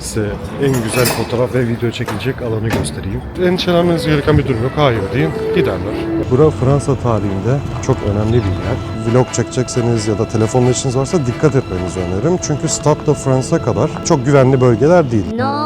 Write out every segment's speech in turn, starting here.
Size en güzel fotoğraf ve video çekilecek alanı göstereyim. Endişelenmeniz gereken bir durum yok. Hayır deyin. Giderler. Bura Fransa tarihinde çok önemli bir yer. Vlog çekecekseniz ya da telefonla işiniz varsa dikkat etmenizi öneririm. Çünkü Stade de France'a kadar çok güvenli bölgeler değil. Non,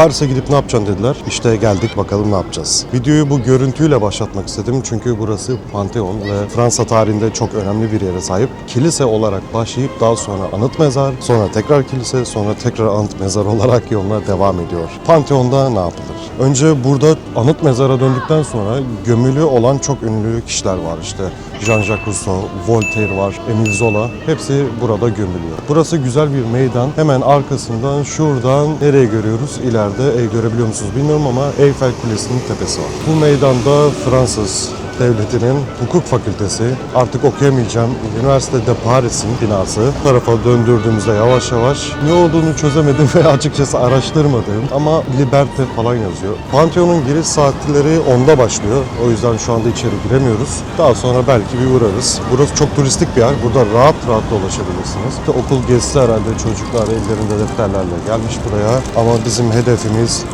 Paris'e gidip ne yapacaksın dediler. İşte geldik bakalım ne yapacağız. Videoyu bu görüntüyle başlatmak istedim. Çünkü burası Pantheon ve Fransa tarihinde çok önemli bir yere sahip. Kilise olarak başlayıp daha sonra anıt mezar, sonra tekrar kilise, sonra tekrar anıt mezar olarak yoluna devam ediyor. Pantheon'da ne yapılır? Önce burada anıt mezara döndükten sonra gömülü olan çok ünlü kişiler var işte. Jean-Jacques Rousseau, Voltaire var, Emile Zola. Hepsi burada gömülüyor. Burası güzel bir meydan. Hemen arkasından şuradan nereye görüyoruz? İleride e, görebiliyor musunuz bilmiyorum ama Eyfel Kulesi'nin tepesi var. Bu meydanda Fransız devletinin hukuk fakültesi artık okuyamayacağım Üniversite de Paris'in binası Bu tarafa döndürdüğümüzde yavaş yavaş ne olduğunu çözemedim ve açıkçası araştırmadım ama Liberte falan yazıyor. Pantheon'un giriş saatleri 10'da başlıyor. O yüzden şu anda içeri giremiyoruz. Daha sonra belki bir uğrarız. Burası çok turistik bir yer. Burada rahat rahat dolaşabilirsiniz. İşte okul gezisi herhalde çocuklar ellerinde defterlerle gelmiş buraya. Ama bizim hedefimiz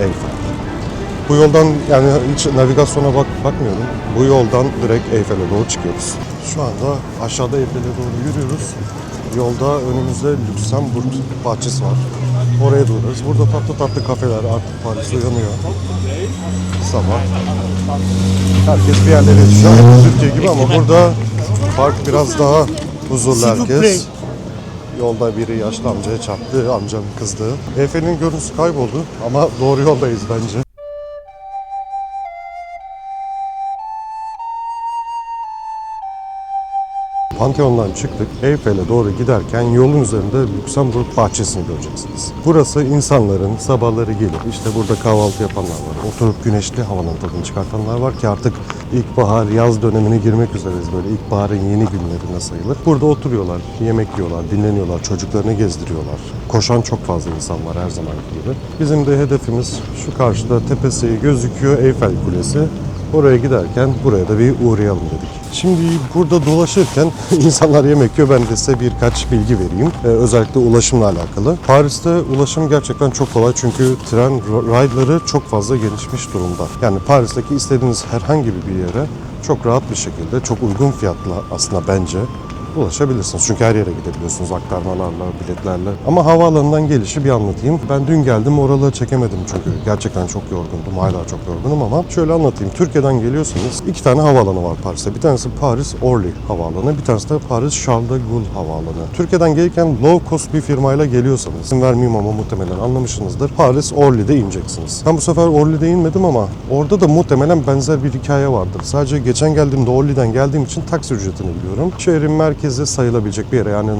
Eyfel. Bu yoldan yani hiç navigasyona bak bakmıyorum. Bu yoldan direkt Eyfel'e doğru çıkıyoruz. Şu anda aşağıda Eyfel'e doğru yürüyoruz. Yolda önümüzde Lüksemburg bahçesi var. Oraya doğruyoruz. Burada tatlı tatlı kafeler artık Paris uyanıyor. Sabah. Herkes bir yerlere yetişiyor. Türkiye gibi ama burada park biraz daha huzurlu herkes. Yolda biri yaşlı amcaya çarptı, amcam kızdı. Eyfel'in görüntüsü kayboldu ama doğru yoldayız bence. Pantheon'dan çıktık. Eyfel'e doğru giderken yolun üzerinde Lüksemburg bahçesini göreceksiniz. Burası insanların sabahları gelip işte burada kahvaltı yapanlar var. Oturup güneşli havanın tadını çıkartanlar var ki artık ilkbahar, yaz dönemine girmek üzereyiz. Böyle ilkbaharın yeni günlerine sayılır. Burada oturuyorlar, yemek yiyorlar, dinleniyorlar, çocuklarını gezdiriyorlar. Koşan çok fazla insan var her zaman gibi. Bizim de hedefimiz şu karşıda tepesi gözüküyor Eyfel Kulesi. Oraya giderken buraya da bir uğrayalım dedik. Şimdi burada dolaşırken insanlar yemek yiyor. Ben de size birkaç bilgi vereyim. Ee, özellikle ulaşımla alakalı. Paris'te ulaşım gerçekten çok kolay çünkü tren rayları çok fazla gelişmiş durumda. Yani Paris'teki istediğiniz herhangi bir yere çok rahat bir şekilde, çok uygun fiyatla aslında bence ulaşabilirsiniz. Çünkü her yere gidebiliyorsunuz aktarmalarla, biletlerle. Ama havaalanından gelişi bir anlatayım. Ben dün geldim oraları çekemedim çünkü gerçekten çok yorgundum. Hala çok yorgunum ama şöyle anlatayım. Türkiye'den geliyorsanız iki tane havaalanı var Paris'te. Bir tanesi Paris Orly havaalanı, bir tanesi de Paris Charles de Gaulle havaalanı. Türkiye'den gelirken low cost bir firmayla geliyorsanız, isim vermeyeyim ama muhtemelen anlamışsınızdır. Paris Orly'de ineceksiniz. Ben bu sefer Orly'de inmedim ama orada da muhtemelen benzer bir hikaye vardır. Sadece geçen geldiğimde Orly'den geldiğim için taksi ücretini biliyorum. Şehrin merkezi sayılabilecek bir yere yani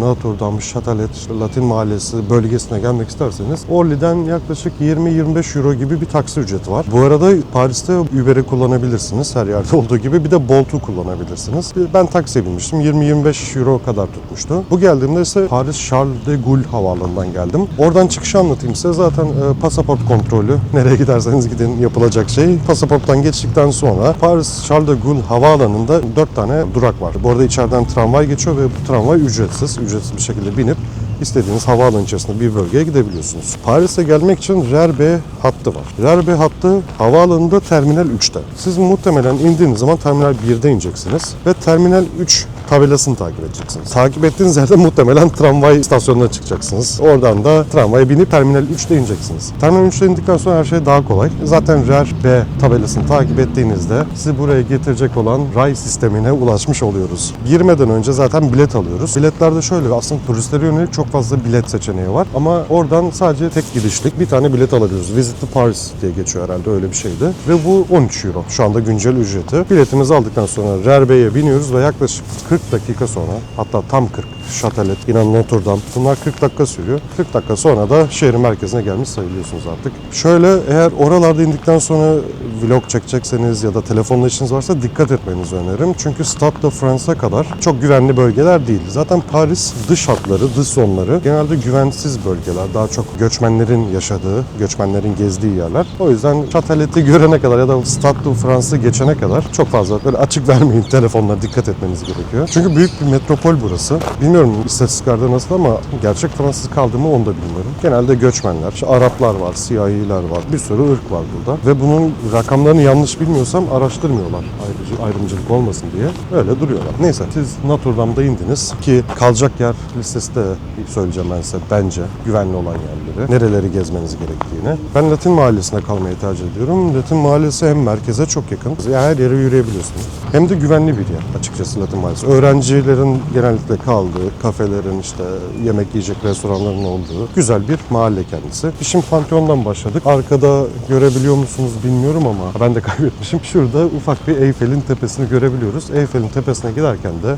Dame, Châtelet, Latin Mahallesi bölgesine gelmek isterseniz Orly'den yaklaşık 20-25 euro gibi bir taksi ücreti var. Bu arada Paris'te Uber'i kullanabilirsiniz her yerde olduğu gibi bir de Bolt'u kullanabilirsiniz. Ben taksiye binmiştim 20-25 euro kadar tutmuştu. Bu geldiğimde ise Paris Charles de Gaulle havaalanından geldim. Oradan çıkışı anlatayım size zaten e, pasaport kontrolü nereye giderseniz gidin yapılacak şey. Pasaporttan geçtikten sonra Paris Charles de Gaulle havaalanında 4 tane durak var. Bu arada içeriden tramvay geçiyor ve bu tramvay ücretsiz. Ücretsiz bir şekilde binip istediğiniz havaalanı içerisinde bir bölgeye gidebiliyorsunuz. Paris'e gelmek için RER-B hattı var. RER-B hattı havaalanında Terminal 3'te. Siz muhtemelen indiğiniz zaman Terminal 1'de ineceksiniz ve Terminal 3 tabelasını takip edeceksiniz. Takip ettiğiniz yerde muhtemelen tramvay istasyonuna çıkacaksınız. Oradan da tramvaya binip Terminal 3'te ineceksiniz. Terminal 3'te indikten sonra her şey daha kolay. Zaten RER-B tabelasını takip ettiğinizde sizi buraya getirecek olan ray sistemine ulaşmış oluyoruz. Girmeden önce zaten bilet alıyoruz. Biletlerde şöyle aslında turistlere yönelik çok fazla bilet seçeneği var. Ama oradan sadece tek gidişlik bir tane bilet alabiliyoruz. Visit to Paris diye geçiyor herhalde öyle bir şeydi. Ve bu 13 euro. Şu anda güncel ücreti. Biletimizi aldıktan sonra RER-B'ye biniyoruz ve yaklaşık 40 dakika sonra hatta tam 40 Châtelet, yine Notre Dame. Bunlar 40 dakika sürüyor. 40 dakika sonra da şehrin merkezine gelmiş sayılıyorsunuz artık. Şöyle eğer oralarda indikten sonra vlog çekecekseniz ya da telefonla işiniz varsa dikkat etmenizi öneririm. Çünkü Stade de France'a kadar çok güvenli bölgeler değil. Zaten Paris dış hatları, dış zonları genelde güvensiz bölgeler. Daha çok göçmenlerin yaşadığı, göçmenlerin gezdiği yerler. O yüzden Châtelet'i görene kadar ya da Stade de France'ı geçene kadar çok fazla böyle açık vermeyin telefonla dikkat etmeniz gerekiyor. Çünkü büyük bir metropol burası. Bilmiyorum istatistiklerde nasıl ama gerçek Fransız kaldı mı onu da bilmiyorum. Genelde göçmenler, işte Araplar var, siyahiler var, bir sürü ırk var burada. Ve bunun rakamlarını yanlış bilmiyorsam araştırmıyorlar ayrıcı, ayrımcılık olmasın diye. Öyle duruyorlar. Neyse siz Notre indiniz ki kalacak yer listesi de söyleyeceğim ben size bence güvenli olan yerleri, nereleri gezmeniz gerektiğini. Ben Latin Mahallesi'nde kalmayı tercih ediyorum. Latin Mahallesi hem merkeze çok yakın. Yani her yere yürüyebiliyorsunuz. Hem de güvenli bir yer açıkçası Latin Mahallesi. Öğrencilerin genellikle kaldığı, kafelerin işte yemek yiyecek restoranların olduğu güzel bir mahalle kendisi. Şimdi Pantheon'dan başladık. Arkada görebiliyor musunuz bilmiyorum ama ben de kaybetmişim. Şurada ufak bir Eyfel'in tepesini görebiliyoruz. Eyfel'in tepesine giderken de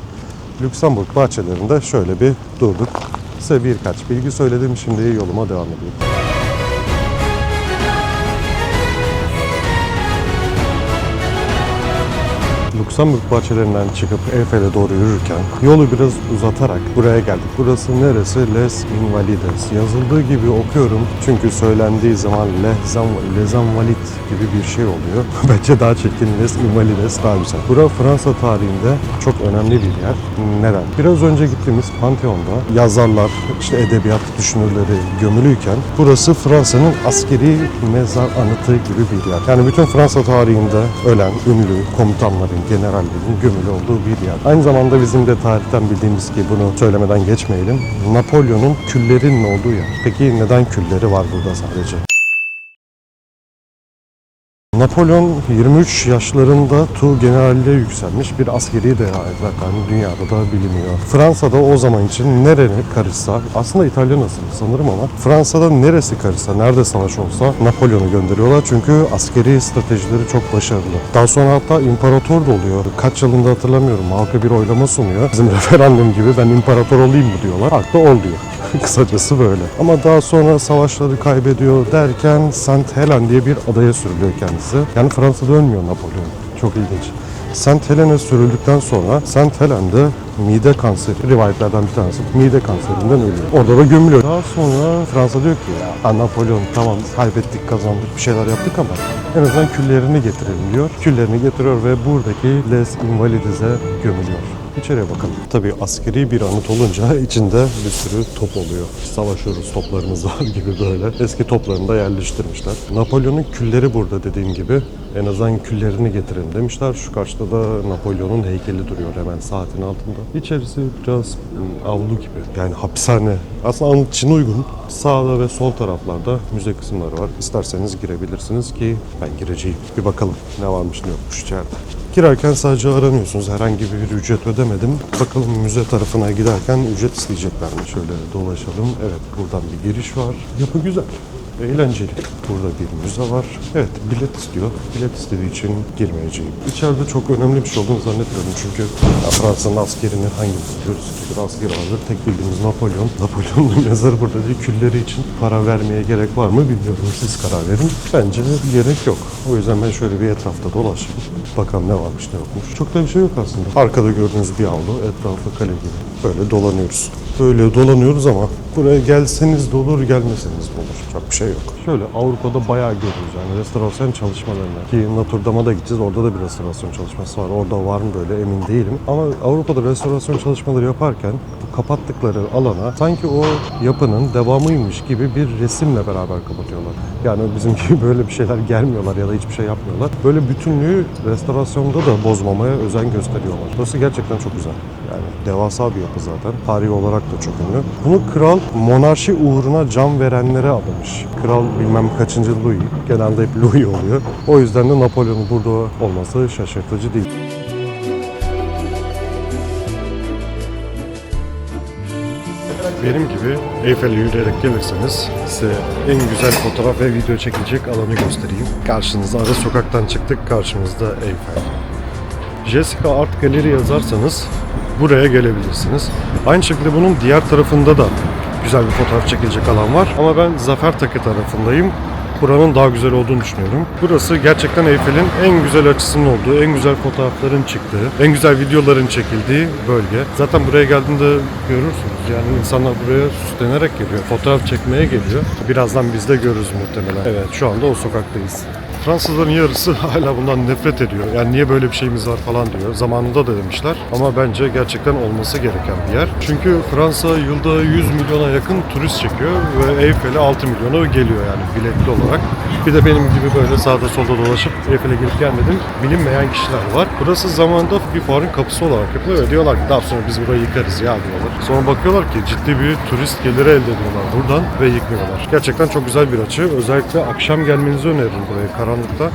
Lüksemburg bahçelerinde şöyle bir durduk. Size birkaç bilgi söyledim. Şimdi yoluma devam edeyim. Lüksemburg bahçelerinden çıkıp Eyfel'e doğru yürürken yolu biraz uzatarak buraya geldik. Burası neresi? Les Invalides. Yazıldığı gibi okuyorum çünkü söylendiği zaman Les Invalides gibi bir şey oluyor. Bence daha çirkin Les Invalides daha güzel. Bura Fransa tarihinde çok önemli bir yer. Neden? Biraz önce gittiğimiz Pantheon'da yazarlar, işte edebiyat düşünürleri gömülüyken burası Fransa'nın askeri mezar anıtı gibi bir yer. Yani bütün Fransa tarihinde ölen ünlü komutanların, generallerin gömülü olduğu bir yer. Aynı zamanda bizim de tarihten bildiğimiz ki bunu söylemeden geçmeyelim. Napolyon'un küllerinin olduğu yer. Peki neden külleri var burada sadece? Napolyon 23 yaşlarında Tu generalliğe yükselmiş bir askeri deha zaten dünyada da biliniyor. Fransa'da o zaman için nereye karışsa, aslında İtalya nasıl sanırım ama Fransa'da neresi karışsa, nerede savaş olsa Napolyon'u gönderiyorlar çünkü askeri stratejileri çok başarılı. Daha sonra hatta imparator da oluyor. Kaç yılında hatırlamıyorum. Halka bir oylama sunuyor. Bizim referandum gibi ben imparator olayım mı diyorlar. Halk da ol diyor. Kısacası böyle. Ama daha sonra savaşları kaybediyor derken Saint Helen diye bir adaya sürülüyor kendisi. Yani Fransa'da ölmüyor Napolyon. Çok ilginç. Saint Helen'e sürüldükten sonra Saint Helen'de mide kanseri, rivayetlerden bir tanesi mide kanserinden ölüyor. Orada da gömülüyor. Daha sonra Fransa diyor ki ya Napolyon tamam kaybettik kazandık bir şeyler yaptık ama en azından küllerini getirelim diyor. Küllerini getiriyor ve buradaki Les Invalides'e gömülüyor. İçeriye bakalım. Tabii askeri bir anıt olunca içinde bir sürü top oluyor. Savaşıyoruz toplarımız var gibi böyle. Eski toplarını da yerleştirmişler. Napolyon'un külleri burada dediğim gibi. En azından küllerini getirelim demişler. Şu karşıda da Napolyon'un heykeli duruyor hemen saatin altında. İçerisi biraz hmm, avlu gibi. Yani hapishane. Aslında anıt için uygun. Sağda ve sol taraflarda müze kısımları var. İsterseniz girebilirsiniz ki ben gireceğim. Bir bakalım ne varmış ne yokmuş içeride. Girerken sadece aranıyorsunuz. Herhangi bir ücret ödemedim. Bakalım müze tarafına giderken ücret isteyecekler mi? Şöyle dolaşalım. Evet buradan bir giriş var. Yapı güzel. Eğlenceli. Burada bir müze var. Evet bilet istiyor. Bilet istediği için girmeyeceğim. İçeride çok önemli bir şey olduğunu zannetmiyorum çünkü Fransa'nın askerini hangimiz biliyoruz ki bir asker vardır. Tek bildiğimiz Napolyon. Napolyon'un mezarı burada değil. Külleri için para vermeye gerek var mı bilmiyorum. Siz karar verin. Bence gerek yok. O yüzden ben şöyle bir etrafta dolaşayım. Bakalım ne varmış ne yokmuş. Çok da bir şey yok aslında. Arkada gördüğünüz bir avlu. Etrafı kale gibi. Böyle dolanıyoruz. Böyle dolanıyoruz ama buraya gelseniz de olur gelmeseniz de olur. Çok bir şey yok. Şöyle Avrupa'da bayağı görüyoruz yani restorasyon çalışmalarını. Ki Notre da gideceğiz. Orada da bir restorasyon çalışması var. Orada var mı böyle emin değilim. Ama Avrupa'da restorasyon çalışmaları yaparken kapattıkları alana sanki o yapının devamıymış gibi bir resimle beraber kapatıyorlar. Yani bizim gibi böyle bir şeyler gelmiyorlar ya da hiçbir şey yapmıyorlar. Böyle bütünlüğü restorasyonda da bozmamaya özen gösteriyorlar. Burası gerçekten çok güzel. Yani devasa bir yapı zaten. Tarihi olarak da çok ünlü. Bunu kral monarşi uğruna can verenlere adamış. Kral bilmem kaçıncı Louis. Genelde hep Louis oluyor. O yüzden de Napolyon'un burada olması şaşırtıcı değil. Benim gibi Eyfel'e yürüyerek gelirseniz size en güzel fotoğraf ve video çekilecek alanı göstereyim. Karşınıza ara sokaktan çıktık. Karşımızda Eyfel. Jessica Art Gallery yazarsanız buraya gelebilirsiniz. Aynı şekilde bunun diğer tarafında da güzel bir fotoğraf çekilecek alan var. Ama ben Zafer Takı tarafındayım. Buranın daha güzel olduğunu düşünüyorum. Burası gerçekten Eyfel'in en güzel açısının olduğu, en güzel fotoğrafların çıktığı, en güzel videoların çekildiği bölge. Zaten buraya geldiğinde görürsünüz. Yani insanlar buraya süslenerek geliyor. Fotoğraf çekmeye geliyor. Birazdan biz de görürüz muhtemelen. Evet şu anda o sokaktayız. Fransızların yarısı hala bundan nefret ediyor. Yani niye böyle bir şeyimiz var falan diyor. Zamanında da demişler. Ama bence gerçekten olması gereken bir yer. Çünkü Fransa yılda 100 milyona yakın turist çekiyor ve Eyfel'e 6 milyona geliyor yani biletli olarak. Bir de benim gibi böyle sağda solda dolaşıp Eyfel'e gelip gelmedim bilinmeyen kişiler var. Burası zamanında bir fuarın kapısı olarak yapılıyor ve diyorlar ki daha sonra biz burayı yıkarız ya diyorlar. Sonra bakıyorlar ki ciddi bir turist geliri elde ediyorlar buradan ve yıkmıyorlar. Gerçekten çok güzel bir açı. Özellikle akşam gelmenizi öneririm buraya karanlıkta.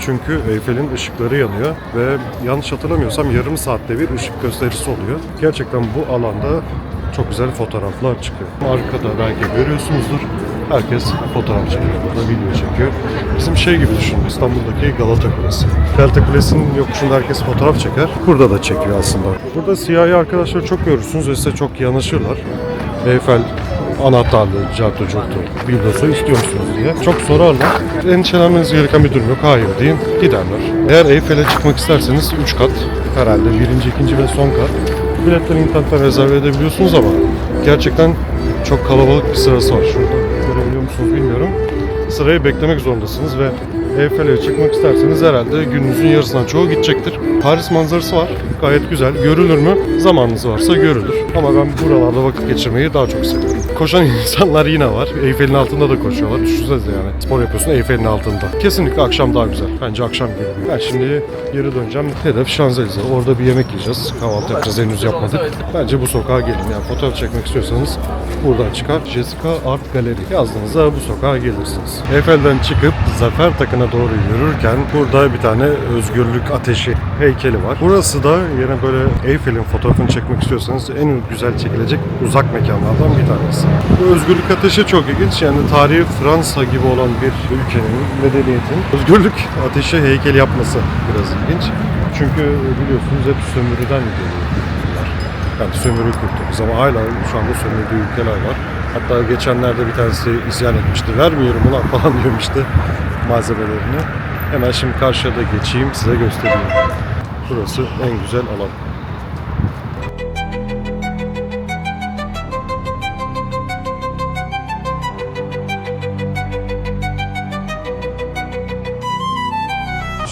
Çünkü Eyfel'in ışıkları yanıyor ve yanlış hatırlamıyorsam yarım saatte bir ışık gösterisi oluyor. Gerçekten bu alanda çok güzel fotoğraflar çıkıyor. Arkada belki görüyorsunuzdur. Herkes fotoğraf çekiyor, burada video çekiyor. Bizim şey gibi düşünün, İstanbul'daki Galata Kulesi. Galata Kulesi'nin yokuşunda herkes fotoğraf çeker. Burada da çekiyor aslında. Burada siyahi arkadaşları çok görürsünüz ve size çok yanaşırlar. Eyfel anahtarlığı, cartı, curtu, bildosu istiyor musunuz diye. Çok sorarlar. Endişelenmeniz gereken bir durum yok. Hayır deyin, giderler. Eğer Eyfel'e çıkmak isterseniz 3 kat herhalde birinci, ikinci ve son kat. Biletleri internetten rezerve edebiliyorsunuz ama gerçekten çok kalabalık bir sırası var. Şurada görebiliyor musunuz bilmiyorum. Sırayı beklemek zorundasınız ve Eyfel'e çıkmak isterseniz herhalde gününüzün yarısından çoğu gidecektir. Paris manzarası var. Gayet güzel. Görülür mü? Zamanınız varsa görülür. Ama ben buralarda vakit geçirmeyi daha çok seviyorum. Koşan insanlar yine var. Eyfel'in altında da koşuyorlar. Düşünsenize yani. Spor yapıyorsun Eyfel'in altında. Kesinlikle akşam daha güzel. Bence akşam gelin. Ben şimdi geri döneceğim. Hedef Şanzelize. Orada bir yemek yiyeceğiz. Kahvaltı yapacağız. Henüz yapmadık. Bence bu sokağa gelin. Yani fotoğraf çekmek istiyorsanız buradan çıkar. Jessica Art Gallery yazdığınızda bu sokağa gelirsiniz. Eyfel'den çıkıp Zafer Takı'na doğru yürürken burada bir tane özgürlük ateşi heykeli var. Burası da yine böyle Eyfel'in fotoğrafını çekmek istiyorsanız en güzel çekilecek uzak mekanlardan bir tanesi. Bu özgürlük ateşi çok ilginç. Yani tarihi Fransa gibi olan bir ülkenin, medeniyetin özgürlük ateşi heykeli yapması biraz ilginç. Çünkü biliyorsunuz hep sömürüden geliyor. Yani sömürü kültürümüz ama hala şu anda sömürdüğü ülkeler var. Hatta geçenlerde bir tanesi isyan etmişti. Vermiyorum ulan falan diyormuştu malzemelerini. Hemen şimdi karşıya da geçeyim size göstereyim. Burası en güzel alan.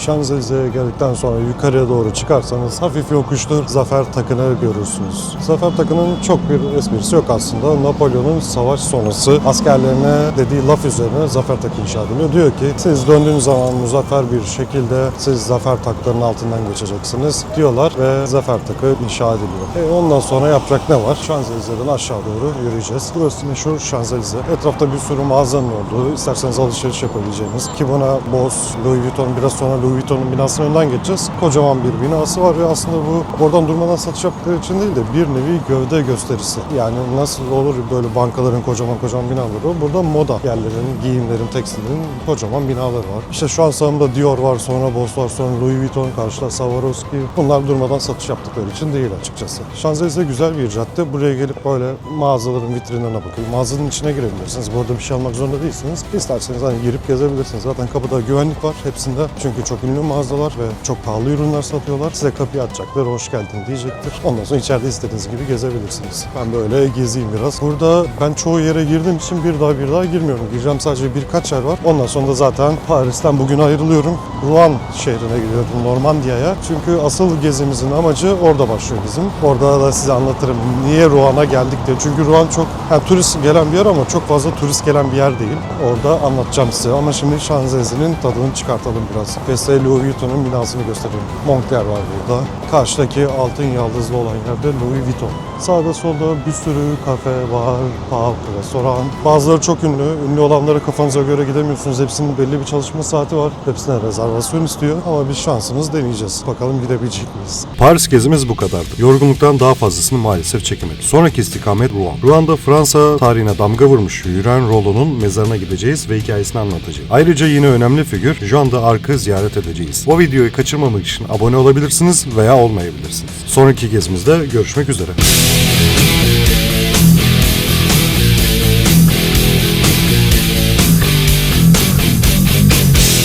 Şanzelize'ye geldikten sonra yukarıya doğru çıkarsanız hafif yokuştur Zafer Takı'nı görürsünüz. Zafer Takı'nın çok bir esprisi yok aslında. Napolyon'un savaş sonrası askerlerine dediği laf üzerine Zafer Takı inşa ediliyor. Diyor ki siz döndüğünüz zaman muzaffer bir şekilde siz Zafer Taklarının altından geçeceksiniz diyorlar ve Zafer Takı inşa ediliyor. E ondan sonra yapacak ne var? Şanzelize'den aşağı doğru yürüyeceğiz. Burası meşhur Şanzelize. Etrafta bir sürü mağazanın olduğu, isterseniz alışveriş yapabileceğiniz ki buna Boss, Louis Vuitton biraz sonra Louis Vuitton'un binasının önünden geçeceğiz. Kocaman bir binası var ve aslında bu oradan durmadan satış yaptıkları için değil de bir nevi gövde gösterisi. Yani nasıl olur böyle bankaların kocaman kocaman binaları. Burada moda yerlerin, giyimlerin, tekstilin kocaman binaları var. İşte şu an sağımda Dior var, sonra Boss var, sonra Louis Vuitton, karşıda Swarovski. Bunlar durmadan satış yaptıkları için değil açıkçası. Şanzelize güzel bir cadde. Buraya gelip böyle mağazaların vitrinlerine bakın. Mağazanın içine girebilirsiniz. Bu arada bir şey almak zorunda değilsiniz. İsterseniz hani girip gezebilirsiniz. Zaten kapıda güvenlik var hepsinde. Çünkü çok ünlü mağazalar ve çok pahalı ürünler satıyorlar. Size kapıyı açacaklar, hoş geldin diyecektir. Ondan sonra içeride istediğiniz gibi gezebilirsiniz. Ben böyle gezeyim biraz. Burada ben çoğu yere girdiğim için bir daha bir daha girmiyorum. Gireceğim sadece birkaç yer var. Ondan sonra da zaten Paris'ten bugün ayrılıyorum. Rouen şehrine gidiyorum Normandiya'ya. Çünkü asıl gezimizin amacı orada başlıyor bizim. Orada da size anlatırım niye Rouen'a geldik diye. Çünkü Rouen çok yani turist gelen bir yer ama çok fazla turist gelen bir yer değil. Orada anlatacağım size. Ama şimdi Şanzelize'nin tadını çıkartalım biraz. Ve size Louis Vuitton'un binasını göstereyim. Moncler var burada. Karşıdaki altın yaldızlı olan yerde Louis Vuitton. Sağda solda bir sürü kafe, bar, pub, restoran. Bazıları çok ünlü. Ünlü olanlara kafanıza göre gidemiyorsunuz. Hepsinin belli bir çalışma saati var. Hepsine rezervasyon istiyor. Ama biz şansımız deneyeceğiz. Bakalım gidebilecek miyiz? Paris gezimiz bu kadardı. Yorgunluktan daha fazlasını maalesef çekemedik. Sonraki istikamet Rouen. Rouen'da Fransa tarihine damga vurmuş yürüyen Rollo'nun mezarına gideceğiz ve hikayesini anlatacağız. Ayrıca yine önemli figür Jean d'Arc'ı ziyaret keşfedeceğiz. O videoyu kaçırmamak için abone olabilirsiniz veya olmayabilirsiniz. Sonraki gezimizde görüşmek üzere.